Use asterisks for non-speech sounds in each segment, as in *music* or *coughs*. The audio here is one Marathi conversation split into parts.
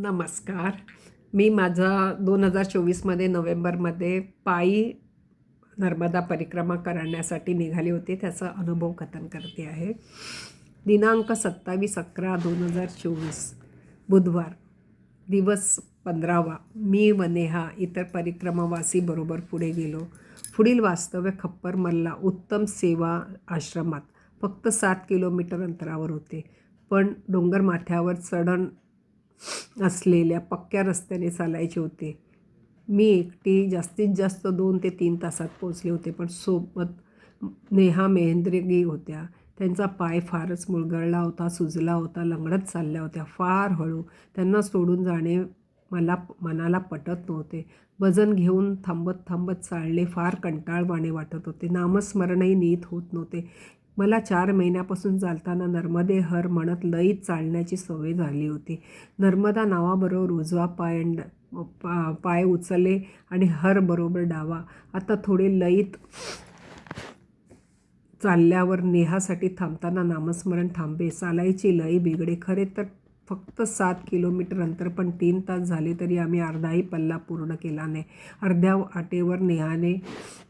नमस्कार. मी माझा दोन हजार चोवीसमध्ये नोव्हेंबरमध्ये पायी नर्मदा परिक्रमा करण्यासाठी निघाली होती. त्याचा अनुभव कथन करते आहे. दिनांक सत्तावीस अकरा दोन हजार चोवीस बुधवार दिवस पंधरावा. मी व नेहा इतर परिक्रमावासीबरोबर पुढे गेलो. पुढील वास्तव्य खप्पर मल्ला उत्तम सेवा आश्रमात. फक्त सात किलोमीटर अंतरावर होते. पण डोंगर माथ्यावर चढण असलेल्या पक्क्या रस्त्याने चालायचे होते. मी एकटी जास्तीत जास्त दोन ते तीन तासात पोचले होते पण सोबत नेहा मेहेंद्रगी होत्या. त्यांचा पाय फारच मुळगळला होता सुजला होता लंगडत चालल्या होत्या. फार हळू त्यांना सोडून जाणे मला मनाला पटत नव्हते. वजन घेऊन थांबत थांबत चालले फार कंटाळवाणे वाटत होते. नामस्मरणही नीट होत नव्हते. मला चार महिन्यापासून चालताना नर्मदे हर म्हणत लईत चालण्याची सवय झाली होती. नर्मदा नावाबरोबर उजवा पाय पा पाय उचलले आणि हर बरोबर डावा. आता थोडे लईत चालल्यावर नेहासाठी थांबताना नामस्मरण थांबे. चालायची लई बिघडे. खरे तर फक्त सात किलोमीटर अंतर पण तीन तास झाले तरी आम्ही अर्धाही पल्ला पूर्ण केला नाही. अर्ध्या आटेवर नेहाने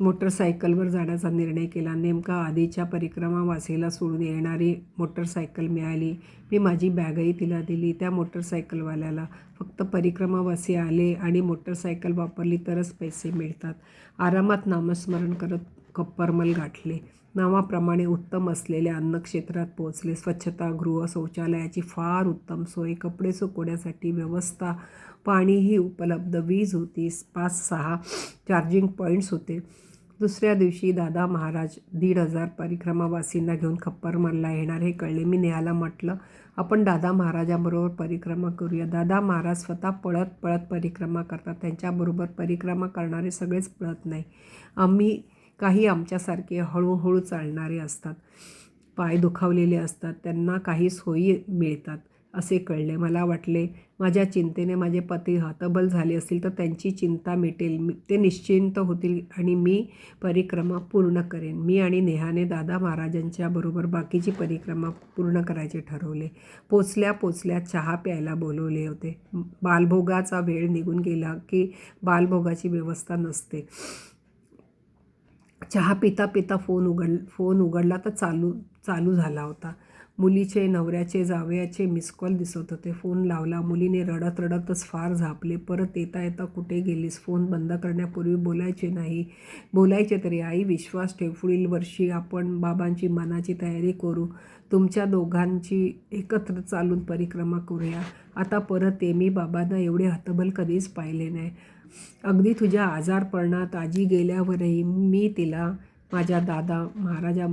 मोटरसायकलवर जाण्याचा निर्णय केला. नेमका आधीच्या परिक्रमावासीला सोडून येणारी मोटरसायकल मिळाली. मी माझी बॅगही तिला दिली. त्या मोटरसायकलवाल्याला फक्त परिक्रमावासी आले आणि मोटरसायकल वापरली तरच पैसे मिळतात. आरामात नामस्मरण करत कप्परमल गाठले. नावाप्रमाणे उत्तम असलेल्या अन्नक्षेत्रात पोहोचले. स्वच्छता गृह शौचालयाची फार उत्तम सोय कपडे सुकवण्यासाठी व्यवस्था पाणीही उपलब्ध. वीज होती पाच सहा चार्जिंग पॉईंट्स होते. दुसऱ्या दिवशी दादा महाराज दीड हजार परिक्रमावासींना घेऊन खप्परमलला येणार हे कळले. मी नेहाला म्हटलं आपण दादा महाराजांबरोबर परिक्रमा करूया. दादा महाराज स्वतः पळत पळत परिक्रमा करतात. त्यांच्याबरोबर परिक्रमा करणारे सगळेच पळत नाही. आम्ही काही आमच्यासारखे हळूहळू चालणारे असतात. पाय दुखावलेले असतात. त्यांना काही सोयी मिळतात असे कळले. मला वाटले माझ्या चिंतेने माझे पती हतबल झाले असतील तर त्यांची चिंता मिटेल. ते निश्चिंत होतील आणि मी परिक्रमा पूर्ण करेन. मी आणि नेहाने दादा महाराजांच्या बरोबर बाकीची परिक्रमा पूर्ण करायचे ठरवले. पोचल्या पोचल्या चहा प्यायला बोलवले होते. बालभोगाचा वेळ निघून गेला की बालभोगाची व्यवस्था नसते. चहा पिता पिता फोन उघड फोन उघडला तर चालू चालू झाला होता. मुलीचे नवऱ्याचे जावयाचे मिस कॉल दिसत होते. फोन लावला. मुलीने रडत रडतच फार झापले. परत येता येता कुठे गेलीस? फोन बंद करण्यापूर्वी बोलायचे नाही. बोलायचे तरी आई विश्वास ठेव. पुढील वर्षी आपण बाबांची मनाची तयारी करू. तुमच्या दोघांची एकत्र चालून परिक्रमा करूया. आता परत ये. मी बाबांना एवढे हतबल कधीच पाहिले नाही. अगदी तुझ्या आजारपणात आजी गेल्यावरही मी तिला माझ्या दादा महाराजा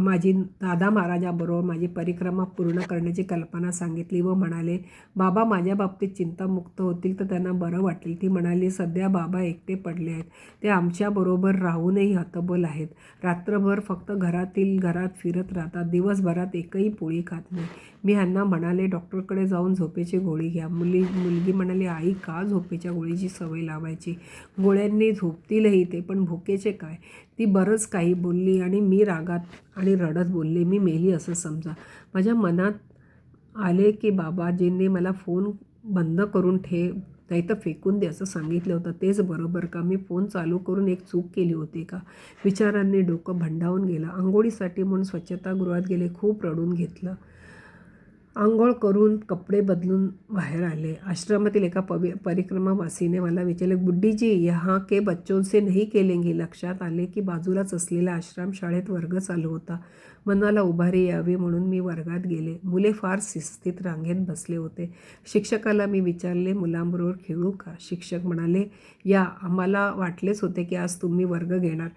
माझी दादा महाराजाबरोबर माझी परिक्रमा पूर्ण करण्याची कल्पना सांगितली व म्हणाले बाबा माझ्या बाबतीत चिंतामुक्त होतील तर त्यांना बरं वाटेल. ती म्हणाली सध्या बाबा एकटे पडले आहेत. ते आमच्याबरोबर राहूनही हतबल आहेत. रात्रभर फक्त घरातील घरात फिरत राहतात. दिवसभरात एकही पोळी खात नाही. मी ह्यांना म्हणाले डॉक्टरकडे जाऊन झोपेची गोळी घ्या. मुली मुलगी म्हणाली आई का झोपेच्या गोळीची सवय लावायची? गोळ्यांनी झोपतीलही ते पण भुकेचे काय? ती बरंच काही बोलली आणि मी रागात आणि रडत बोलले. मी मेली असं समजा. माझ्या मनात आले की बाबाजींनी मला फोन बंद करून ठेव नाही तर फेकून दे असं सांगितलं होतं. तेच बरोबर का? मी फोन चालू करून एक चूक केली होती का? विचारांनी डोकं भंडावून गेलं. आंघोळीसाठी म्हणून स्वच्छतागृहात गेले खूप रडून घेतलं. आंघोळ करून कपडे बदलून बाहेर आले. आश्रमातील एका पवि परिक्रमावासीने मला विचारले बुड्डीजी यहाँ के बच्चों से नहीं केलेंगे? लक्षात आले की बाजूलाच असलेल्या आश्रमशाळेत वर्ग चालू होता. मनाला उभारी यावी म्हणून मी वर्गात गेले. मुले फार शिस्तीत रांगेत बसले होते. शिक्षकाला मी विचारले मुलांबरोबर खेळू का? शिक्षक म्हणाले या आम्हाला वाटलेच होते की आज तुम्ही वर्ग घेणार.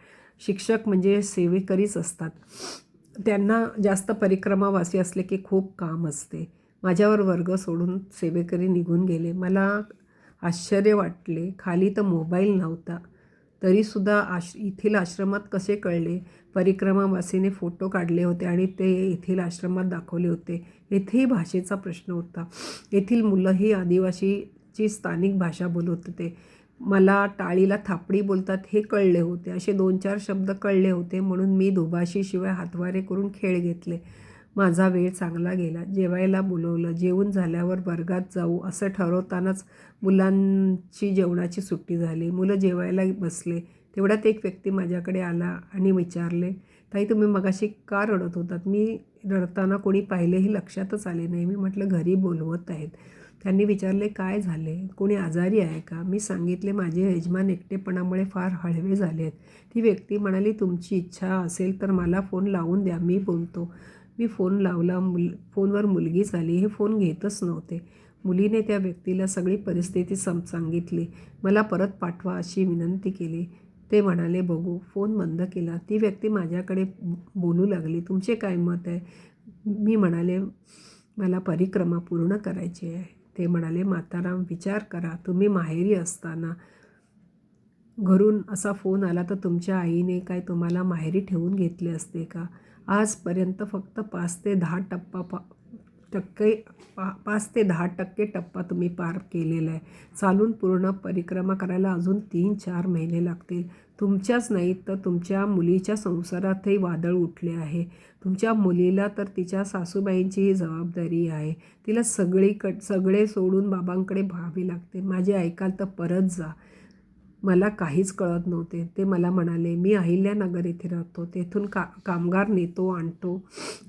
शिक्षक म्हणजे सेवेकरीच असतात. त्यांना जास्त परिक्रमावासी असले की खूप काम असते. माझ्यावर वर्ग सोडून सेवेकरी निघून गेले. मला आश्चर्य वाटले. खाली तर मोबाईल नव्हता. तरीसुद्धा आश येथील आश्रमात कसे कळले? परिक्रमावासीने फोटो काढले होते आणि ते येथील आश्रमात दाखवले होते. येथेही भाषेचा प्रश्न होता. येथील मुलंही आदिवासीची स्थानिक भाषा बोलत होते. मला टाळीला थापडी बोलतात हे कळले होते. असे दोन चार शब्द कळले होते म्हणून मी दुभाषीशिवाय हातवारे करून खेळ घेतले. माझा वेळ चांगला गेला. जेवायला बोलवलं. जेवून झाल्यावर वर्गात जाऊ असं ठरवतानाच मुलांची जेवणाची सुट्टी झाली. मुलं जेवायला बसले. तेवढ्यात एक व्यक्ती माझ्याकडे आला आणि विचारले ताई तुम्ही मगाशी का रडत होतात? मी रडताना कोणी पाहिलेही लक्षातच आले नाही. मी म्हटलं घरी बोलवत आहेत. त्यांनी विचारले काय झाले? कोणी आजारी आहे का? मी सांगितले माझे यजमान एकटेपणामुळे फार हळवे झाले आहेत. ती व्यक्ती म्हणाली तुमची इच्छा असेल तर मला फोन लावून द्या मी बोलतो. मी फोन लावला मुल फोनवर मुलगीच आली हे फोन घेतच नव्हते. मुलीने त्या व्यक्तीला सगळी परिस्थिती सम सांगितली. मला परत पाठवा अशी विनंती केली. ते म्हणाले बघू फोन बंद केला. ती व्यक्ती माझ्याकडे बोलू लागली. तुमचे काय मत आहे? मी म्हणाले मला परिक्रमा पूर्ण करायची आहे. ते म्हणाले माताराम विचार करा. तुम्ही माहेरी असताना घरून असा फोन आला तर तुमच्या आईने काय तुम्हाला माहेरी ठेवून घेतले असते का? आजपर्यंत फक्त पाच ते दहा टप्पा पा टक्के पा पाच ते दहा टक्के टप्पा तुम्ही पार केलेला आहे. चालून पूर्ण परिक्रमा करायला अजून तीन चार महिने लागतील. तुमच्याच नाहीत तर तुमच्या मुलीच्या संसारातही वादळ उठले आहे. तुमच्या मुलीला तर तिच्या सासूबाईंचीही जबाबदारी आहे. तिला सगळीकड सगळे सोडून बाबांकडे व्हावे लागते. माझे ऐकाल तर परत जा. मला काहीच कळत नव्हते. ते मला म्हणाले मी अहिल्यानगर येथे राहतो. तेथून का कामगार नेतो आणतो.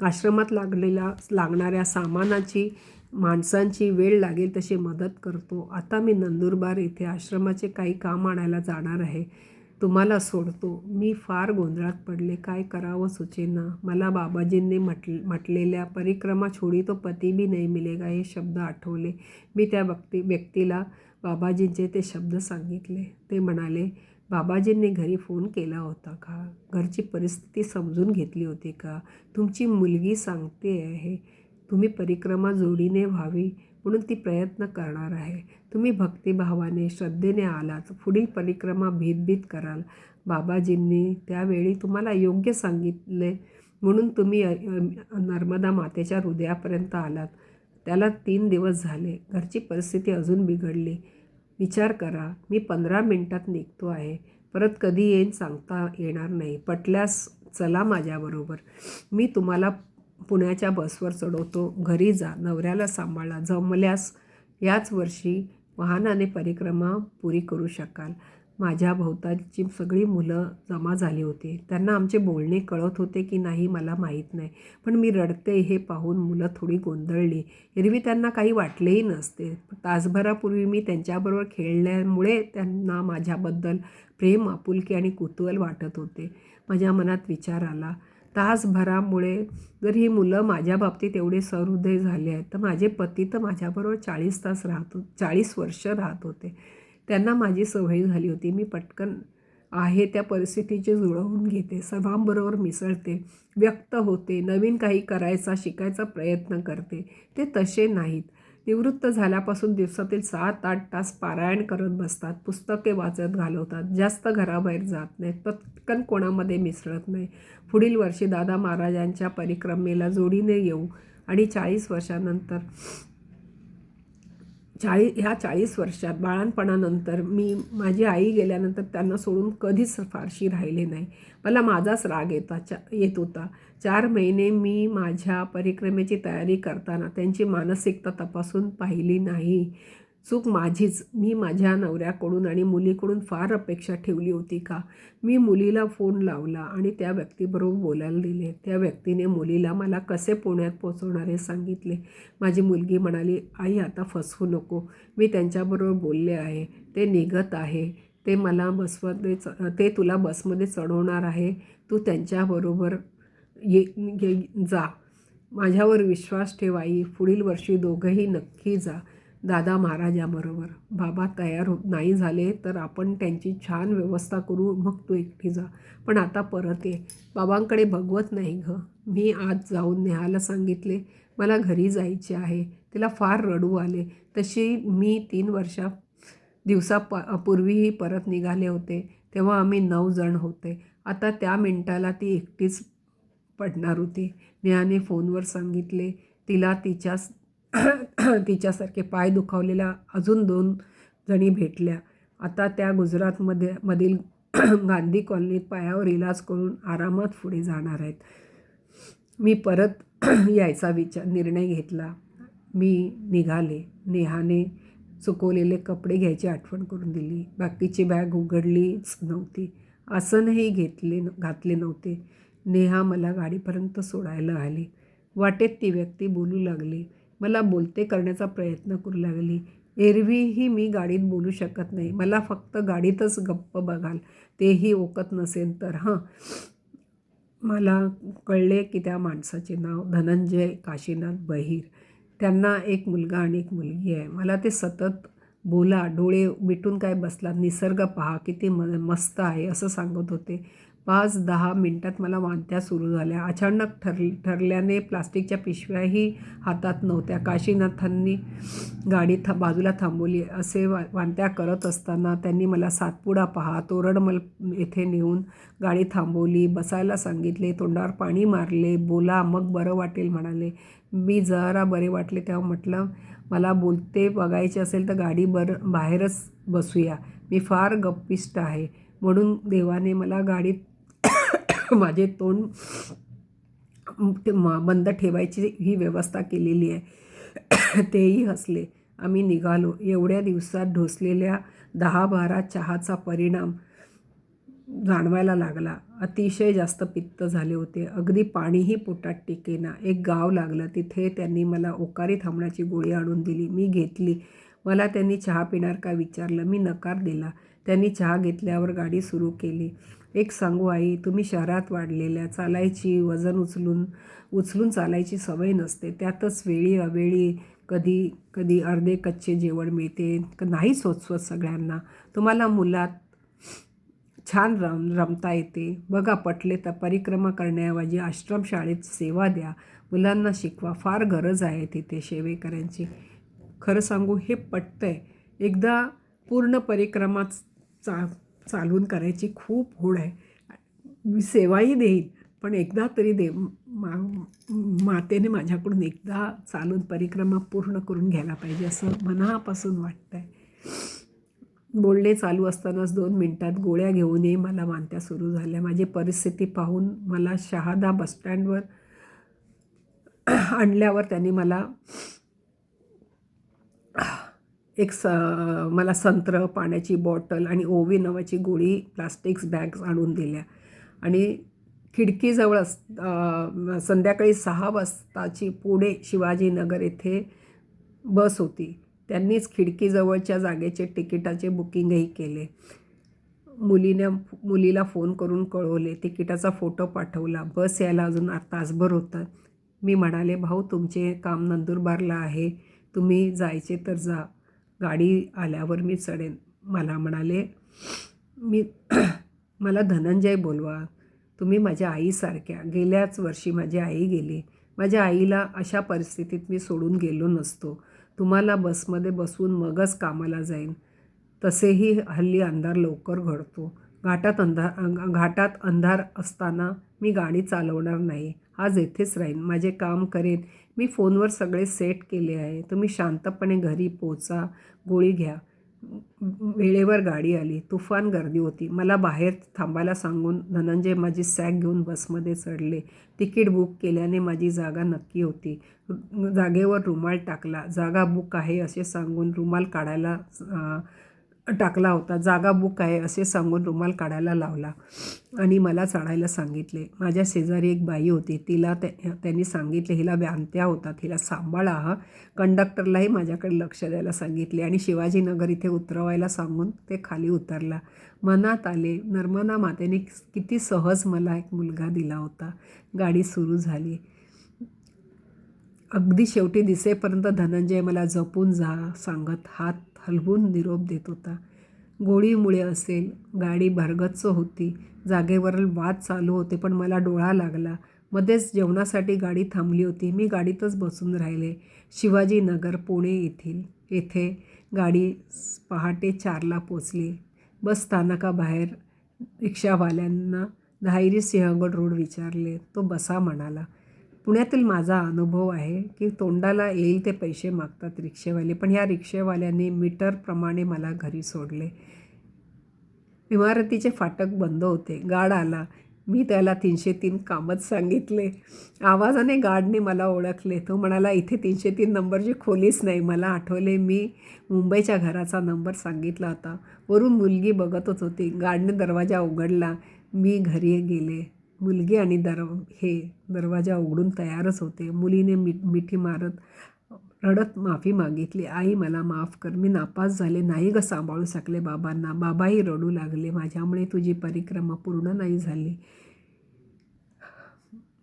आश्रमात लागलेला लागणाऱ्या सामानाची माणसांची वेळ लागेल तशी मदत करतो. आता मी नंदुरबार येथे आश्रमाचे काही काम आणायला जाणार आहे. तुम्हाला सोडतो. मी फार गोंधळात पडले. काय करावं सुचेना. मला बाबाजींनी म्हटल म्हटलेल्या परिक्रमा छोडी तो पती बी नाही मिलेगा हे शब्द आठवले. मी त्या व्यक्ती व्यक्तीला बाबाजींचे ते शब्द सांगितले. ते म्हणाले बाबाजींनी घरी फोन केला होता का? घरची परिस्थिती समजून घेतली होती का? तुमची मुलगी सांगते आहे. तुम्ही परिक्रमा जोडीने व्हावी. म्हणून ती प्रयत्न करणार आहे. तुम्ही भक्तिभावाने श्रद्धेने आलात. पुढील परिक्रमा भीतभीत कराल. बाबाजींनी त्यावेळी तुम्हाला योग्य सांगितले म्हणून तुम्ही नर्मदा मातेच्या हृदयापर्यंत आलात. त्याला तीन दिवस झाले. घरची परिस्थिती अजून बिघडली. विचार करा मी पंधरा मिनटात निघतो आहे. परत कधी येईन सांगता येणार नाही. पटल्यास चला माझ्याबरोबर. मी तुम्हाला पुण्याच्या बसवर चढवतो घरी जा नवऱ्याला सांभाळा जमल्यास याच वर्षी वाहनाने परिक्रमा पुरी करू शकाल. माझ्या भोवतालची सगळी मुलं जमा झाली होती. त्यांना आमचे बोलणे कळत होते की नाही मला माहीत नाही. पण मी रडते हे पाहून मुलं थोडी गोंधळली. एरवी त्यांना काही वाटलेही नसते. तासभरापूर्वी मी त्यांच्याबरोबर खेळल्यामुळे त्यांना माझ्याबद्दल प्रेम आपुलकी आणि कुतूहल वाटत होते. माझ्या मनात विचार आला. तासभरामुळे जर ही मुलं माझ्या बाबतीत एवढे सहृदय झाले आहेत तर माझे पती तर माझ्याबरोबर चाळीस तास राहत होते चाळीस वर्ष राहत होते. त्यांना माझी सवय झाली होती मी पटकन आहे त्या परिस्थितीचे जुळवून घेते सर्वांबरोबर मिसळते व्यक्त होते नवीन काही करायचा शिकायचा प्रयत्न करते. ते तसे नाहीत. निवृत्त झाल्यापासून दिवसातील सात आठ तास पारायण करत बसतात पुस्तके वाचत घालवतात जास्त घराबाहेर जात नाहीत पटकन कोणामध्ये मिसळत नाही. पुढील वर्षी दादा महाराजांच्या परिक्रमेला जोडीने येऊ आणि चाळीस वर्षानंतर चाळी ह्या चाळीस वर्षात बाळणपणानंतर मी माझी आई गेल्यानंतर त्यांना सोडून कधीच फारशी राहिले नाही. मला माझाच राग येता चा येत होता. चार महिने मी माझ्या परिक्रमेची तयारी करताना त्यांची मानसिकता तपासून पाहिली नाही. चूक माझीच. मी माझ्या नवऱ्याकडून आणि मुलीकडून फार अपेक्षा ठेवली होती का? मी मुलीला फोन लावला आणि त्या व्यक्तीबरोबर बोलायला दिले. त्या व्यक्तीने मुलीला मला कसे पुण्यात पोचवणारे सांगितले. माझी मुलगी म्हणाली आई आता फसवू नको. मी त्यांच्याबरोबर बोलले आहे. ते निघत आहे. ते मला बसमध्ये च ते तुला बसमध्ये चढवणार आहे. तू त्यांच्याबरोबर ये जा. माझ्यावर विश्वास ठेवाई पुढील वर्षी दोघंही नक्की जा. दादा महाराजाबरोबर. बाबा तयार हो नाही झाले तर आपण त्यांची छान व्यवस्था करू. मग तू एकटी जा. पण आता परत ये. बाबांकडे भगवत नाही ग. मी आज जाऊन नेहाला सांगितले. मला घरी जायचे आहे. तिला फार रडू आले. तशी मी तीन वर्षा दिवसा प पूर्वीही परत निघाले होते. तेव्हा आम्ही नऊ जण होते. आता त्या मिनटाला ती एकटीच पडणार होती. नेहाने फोनवर सांगितले तिला तिच्या *clears throat* तिच्यासारखे पाय दुखावलेल्या अजून दोन जणी भेटल्या. आता त्या गुजरातमध्ये मधील *clears throat* गांधी कॉलनीत पायावर इलाज करून आरामात पुढे जाणार आहेत. मी परत *clears throat* यायचा विचार निर्णय घेतला. मी निघाले. नेहाने चुकवलेले कपडे घ्यायची आठवण करून दिली. बाकीची बॅग उघडलीच नव्हती. आसनही घेतले घातले नव्हते. नेहा मला गाडीपर्यंत सोडायला आली. वाटेत ती व्यक्ती बोलू लागली. मला बोलते करण्याचा प्रयत्न करू लागली. एरवीही मी गाडीत बोलू शकत नाही. मला फक्त गाडीतच गप्प बघाल. तेही ओकत नसेल तर हां. मला कळले की त्या माणसाचे नाव धनंजय काशीनाथ बहीर. त्यांना एक मुलगा आणि एक मुलगी आहे. मला ते सतत बोला डोळे मिटून काय बसला? निसर्ग पहा किती म मस्त आहे असं सांगत होते. पाच दहा मिनटात मला वांत्या सुरू झाल्या. अचानक ठर ठरल्याने प्लास्टिकच्या पिशव्याही हातात नव्हत्या. काशीनाथांनी गाडी थ बाजूला थांबवली. असे वा वांत्या करत असताना त्यांनी मला सातपुडा पहा. तोरणमल येथे नेऊन गाडी थांबवली. बसायला सांगितले. तोंडावर पाणी मारले. बोला मग बरं वाटेल म्हणाले. मी जरा बरे वाटले तेव्हा म्हटलं मला बोलते बघायचे असेल तर गाडी बरं बाहेरच बसूया. मी फार गप्पिष्ट आहे. म्हणून देवाने मला गाडीत *laughs* माझे तोंड म बंद ठेवायची ही व्यवस्था केलेली आहे. *coughs* तेही हसले. आम्ही निघालो. एवढ्या दिवसात ढोसलेल्या दहा बारा चहाचा परिणाम जाणवायला लागला. अतिशय जास्त पित्त झाले होते. अगदी पाणीही पोटात टिकेना. एक गाव लागलं. तिथे त्यांनी मला ओकारी थांबण्याची गोळी आणून दिली. मी घेतली. मला त्यांनी चहा पिणार का विचारलं. मी नकार दिला. त्यांनी चहा घेतल्यावर गाडी सुरू केली. एक सांगू आई तुम्ही शहरात वाढलेल्या चालायची वजन उचलून उचलून चालायची सवय नसते. त्यातच वेळी अवेळी कधी कधी अर्धे कच्चे जेवण मिळते नाही सोचवत सगळ्यांना. तुम्हाला मुलात छान रम रमता येते. बघा पटले तर परिक्रमा करण्याऐवजी आश्रमशाळेत सेवा द्या. मुलांना शिकवा फार गरज आहे तिथे सेवेकऱ्यांची खरं सांगू हे पटतं आहे एकदा पूर्ण परिक्रमा चा चालून करायची खूप होड आहे. मी सेवाही देईन पण एकदा तरी दे मा मातेने माझ्याकडून एकदा चालून परिक्रमा पूर्ण करून घ्यायला पाहिजे असं मनापासून वाटतं आहे बोलणे चालू असतानाच दोन मिनटात गोळ्या घेऊनही मला मानत्या सुरू झाल्या. माझी परिस्थिती पाहून मला शहादा बसस्टँडवर आणल्यावर त्यांनी मला एक स मला संत्र पाण्याची बॉटल आणि ओवी नावाची गोळी प्लास्टिक्स बॅग्स आणून दिल्या. आणि खिडकीजवळ अस संध्याकाळी सहा वाजताची पुढे शिवाजीनगर येथे बस होती. त्यांनीच खिडकीजवळच्या जागेचे तिकिटाचे बुकिंगही केले. मुलीने मुलीला फोन करून कळवले तिकिटाचा फोटो पाठवला. बस यायला अजून तासभर होतं. मी म्हणाले भाऊ तुमचे काम नंदुरबारला आहे. तुम्ही जायचे तर जा. गाडी आल्यावर मी चढेन. मला म्हणाले मी *clears throat* मला धनंजय बोलवा. तुम्ही माझ्या आईसारख्या. गेल्याच वर्षी माझी आई गेली. माझ्या आईला अशा परिस्थितीत मी सोडून गेलो नसतो. तुम्हाला बसमध्ये बसून मगच कामाला जाईन. तसेही हल्ली अंधार लवकर घडतो. घाटात अंधार घाटात अंधार असताना मी गाडी चालवणार नाही. आज येथेच राहीन. माझे काम करेन. मी फोनवर सगळे सेट केले आहे. तुम्ही शांतपणे घरी पोचा गोळी घ्या. वेळेवर गाडी आली. तुफान गर्दी होती. मला बाहेर थांबायला सांगून धनंजय माझी सॅक घेऊन बसमध्ये चढले. तिकीट बुक केल्याने माझी जागा नक्की होती. जागेवर रुमाल टाकला. जागा बुक आहे असे सांगून रुमाल काढायला टाकला होता. जागा बुक आहे असे सांगून रुमाल काढायला लावला. आणि मला चढायला सांगितले. माझ्या शेजारी एक बाई होती. तिला त्यांनी सांगितले हिला व्यानत्या होतात. हिला सांभाळा हा. कंडक्टरलाही माझ्याकडे लक्ष द्यायला सांगितले. आणि शिवाजीनगर इथे उतरवायला सांगून ते खाली उतरला. मनात आले नर्मदा मातेने किती सहज मला एक मुलगा दिला होता. गाडी सुरू झाली. अगदी शेवटी दिसेपर्यंत धनंजय मला जपून जा सांगत हात हलवून निरोप देत होता. गोळीमुळे असेल गाडी भरगच्च होती. जागेवर वाद चालू होते पण मला डोळा लागला. मध्येच जेवणासाठी गाडी थांबली होती. मी गाडीतच बसून राहिले. शिवाजीनगर पुणे येथील. येथे गाडी पहाटे चारला पोचली. बस स्थानकाबाहेर रिक्षावाल्यांना धायरी सिंहगड रोड विचारले. तो बसा म्हणाला पुण्यातील माझा अनुभव आहे की तोंडाला येईल ते पैसे मागतात रिक्षेवाले पण ह्या रिक्षेवाल्याने मीटरप्रमाणे मला घरी सोडले. इमारतीचे फाटक बंद होते. गाड आला. मी त्याला तीनशे तीन कामच सांगितले. आवाजाने गार्डने मला ओळखले. तो म्हणाला इथे तीनशे तीन नंबरची खोलीच नाही. मला आठवले मी मुंबईच्या घराचा नंबर सांगितला होता. वरून मुलगी बघतच होती. गार्डने दरवाजा उघडला. मी घरी गेले. मुलगी आणि दर हे दरवाजा उघडून तयारच होते. मुलीने मी मिठी मारत रडत माफी मागितली. आई मला माफ कर. मी नापास झाले. नाही ग सांभाळू शकले बाबांना. बाबाही रडू लागले. माझ्यामुळे तुझी परिक्रमा पूर्ण नाही झाली.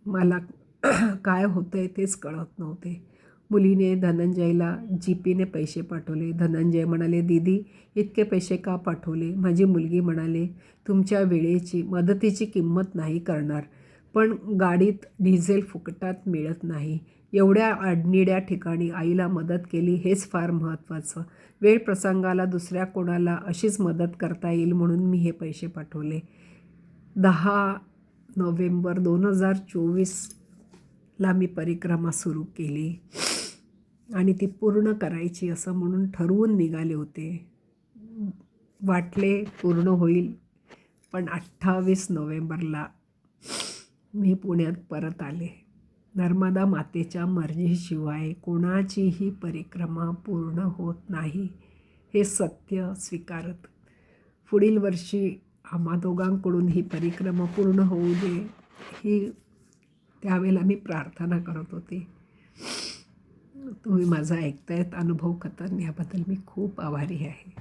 मला काय होतं आहे तेच कळत नव्हते. मुलीने धनंजयला जी पीने पैसे पाठवले. धनंजय म्हणाले दीदी इतके पैसे का पाठवले? माझी मुलगी म्हणाले तुमच्या वेळेची मदतीची किंमत नाही करणार. पण गाडीत डिझेल फुकटात मिळत नाही. एवढ्या आडनिड्या ठिकाणी आईला मदत केली हेच फार महत्त्वाचं. वेळ प्रसंगाला दुसऱ्या कोणाला अशीच मदत करता येईल म्हणून मी हे पैसे पाठवले. दहा नोव्हेंबर दोन हजार चोवीसला मी परिक्रमा सुरू केली. आणि ती पूर्ण करायची असं म्हणून ठरवून निघाले होते. वाटले पूर्ण होईल पण अठ्ठावीस नोव्हेंबरला मी पुण्यात परत आले. नर्मदा मातेच्या मर्जीशिवाय कोणाचीही परिक्रमा पूर्ण होत नाही हे सत्य स्वीकारत. पुढील वर्षी आम्हा दोघांकडून ही परिक्रमा पूर्ण होऊ दे ही त्यावेळेला मी प्रार्थना करत होते. तुम्ही माझा ऐकतायत अनुभव कथन याबद्दल मी खूप आभारी आहे.